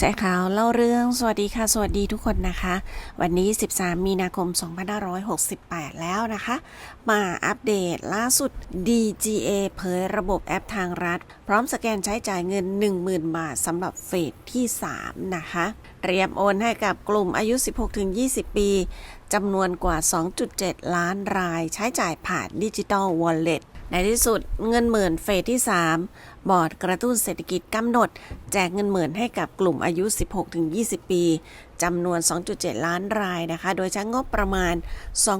แชร์ข่าวเล่าเรื่องสวัสดีค่ะ สวัสดีทุกคนนะคะ วันนี้ 13 มีนาคม 2568 แล้วนะคะ มาอัปเดตล่าสุด DGA เผยระบบแอปทางรัฐ พร้อมสแกนใช้จ่ายเงิน 10,000 บาทสำหรับเฟสที่ 3 นะคะ เตรียมโอนให้กับกลุ่มอายุ 16-20 ปีจำนวนกว่า 2.7 ล้านรายใช้จ่ายผ่านดิจิตอลวอลเล็ต ในที่สุดเงินหมื่นเฟสที่ 3 บอร์ดกระตุ้นเศรษฐกิจกำหนด แจกเงินหมื่นให้กับกลุ่มอายุ 16-20 ปีจำนวน 2.7 ล้านรายนะคะ โดยใช้งบประมาณ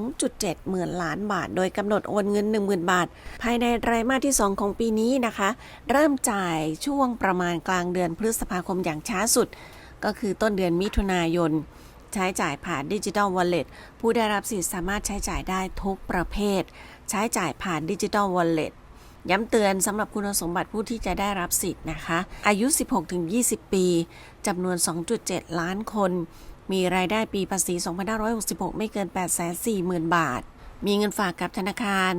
2.7 หมื่นล้านบาท โดยกำหนดโอนเงิน 10,000 บาท ภายในไตรมาสที่ 2 ของปีนี้นะคะ เริ่มจ่ายช่วงประมาณกลางเดือนพฤษภาคมอย่างช้าสุด ก็คือต้นเดือนมิถุนายน ใช้จ่ายผ่านดิจิทัลวอลเล็ตผู้ได้รับสิทธิ์สามารถใช้จ่ายได้ทุกประเภท ใช้จ่ายผ่านดิจิทัลวอลเล็ตย้ำเตือนสำหรับคุณสมบัติผู้ที่จะได้รับสิทธิ์นะคะ อายุ 16-20 ปีจำนวน 2.7 ล้านคน มีรายได้ปีภาษี 2566 ไม่เกิน 840,000 บาท มีเงินฝากกับธนาคาร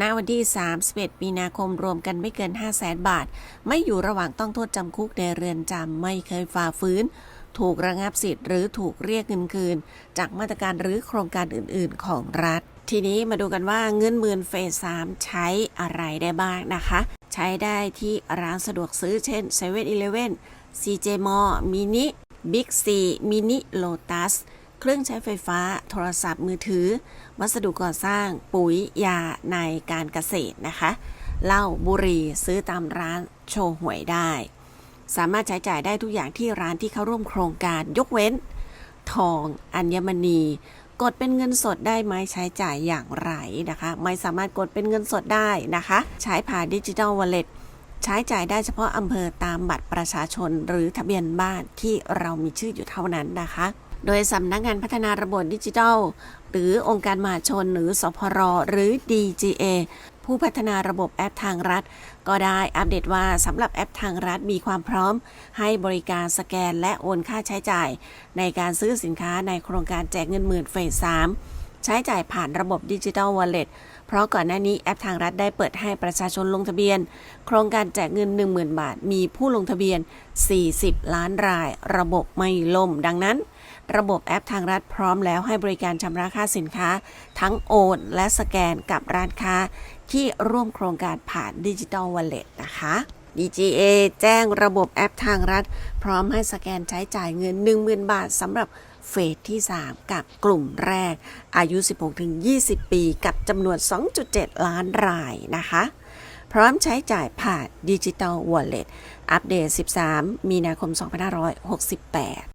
ณ วันที่ 31 มีนาคมรวมกันไม่เกิน 500,000บาท ไม่อยู่ระหว่างต้องโทษจำคุกในเรือนจำ ไม่เคยฝ่าฝืน ถูกระงับสิทธิ์หรือถูกเรียกเงินคืน จากมาตรการหรือโครงการอื่น ๆ ของรัฐ ทีนี้มาดูกันว่าเงินหมื่นเฟส3ใช้อะไรได้บ้างนะคะ ใช้ได้ที่ร้านสะดวกซื้อเช่น7 e เ e ่ e อ CJ m a l l Mini Big C Mini Lotus เครื่องใช้ไฟฟ้า โทรศัพท์มือถือ วัสดุก่อสร้าง ปุ๋ย ยา ในการเกษตรนะคะ เหล้า บุหรี่ ซื้อตามร้านโชว์หวยได้ สามารถใช้จ่ายได้ทุกอย่างที่ร้านที่เข้าร่วมโครงการยกเว้น ทอง อัญมณี กดเป็นเงินสดได้ไหมใช้จ่ายอย่างไรนะคะ ไม่สามารถกดเป็นเงินสดได้นะคะ ใช้ผ่านดิจิทัลวอลเล็ตใช้จ่ายได้เฉพาะอำเภอตามบัตรประชาชนหรือทะเบียนบ้านที่เรามีชื่ออยู่เท่านั้นนะคะ โดยสำนักงานพัฒนาระบบดิจิทัล หรือองค์การมหาชนหรือสพรหรือ DGA ผู้พัฒนาระบบแอปทางรัฐ ก็ได้อัปเดตว่าสำหรับแอปทางรัฐมีความพร้อม ให้บริการสแกนและโอนค่าใช้จ่าย ในการซื้อสินค้าในโครงการแจกเงินหมื่นเฟส 3 ใช้จ่ายผ่านระบบดิจิทัลวอลเล็ตเพราะก่อนหน้านี้แอปทางรัฐได้เปิดให้ประชาชนลงทะเบียน โครงการแจกเงิน 10,000 บาท มีผู้ลงทะเบียน 40 ล้านราย ระบบไม่ล่มดังนั้น ระบบแอปทางรัฐพร้อมแล้วให้บริการชำระค่าสินค้า ทั้งโอนและสแกนกับร้านค้า ที่ร่วมโครงการผ่านดิจิทัลวอลเล็ตนะคะ DGA แจ้งระบบแอปทางรัฐ พร้อมให้สแกนใช้จ่ายเงิน 10,000 บาทสำหรับเฟสที่ 3 กับกลุ่มแรก อายุ 16-20 ปี กับจำนวน 2.7 ล้านรายนะคะ พร้อมใช้จ่ายผ่านดิจิทัลวอลเล็ตอัปเดต 13 มีนาคม 2568